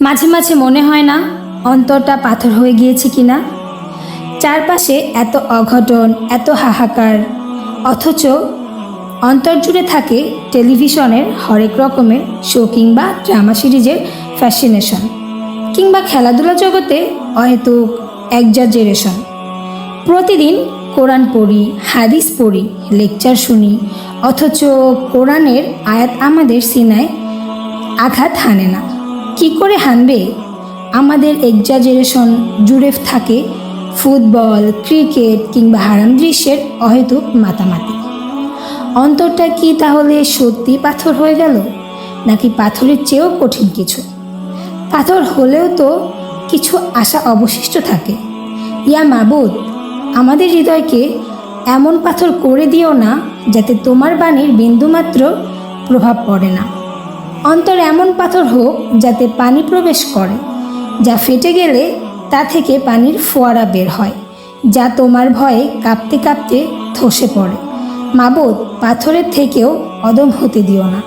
মাঝে মাঝে মনে হয় না অন্তরটা পাথর হয়ে গিয়েছে কিনা। চারপাশে এত অঘটন, এত হাহাকার, অথচ অন্তর জুড়ে থাকে টেলিভিশনের হরেক রকমের শো কিংবা ড্রামা সিরিজের ফ্যাসিনেশন কিংবা খেলাধুলা জগতে অহেতুক একজাজেরেশন প্রতিদিন কোরআন পড়ি, হাদিস পড়ি লেকচার শুনি, অথচ কোরআনের আয়াত আমাদের সিনায় আঘাত হানে না। কি করে হানবে? আমাদের এক্সাজারেশন জুড়ে থাকে ফুটবল, ক্রিকেট কিংবা হারাম দৃশ্যের অহেতুক মাতামাতি। অন্তরটা কি তাহলে সত্যি পাথর হয়ে গেল, নাকি পাথরের চেয়েও কঠিন কিছু? পাথর হলেও তো কিছু আশা অবশিষ্ট থাকে। ইয়া মাবুদ, আমাদের হৃদয়কে এমন পাথর করে দিও না, যাতে তোমার বাণীর বিন্দুমাত্র প্রভাব পড়ে না। অন্তর এমন পাথর হোক যাতে পানি প্রবেশ করে, যা ফেটে গেলে তা থেকে পানির ফোয়ারা বের হয়, যা তোমার ভয়ে কাঁপতে কাঁপতে ধসে পড়ে। মাবত পাথরের থেকেও অদম হতে দিও না।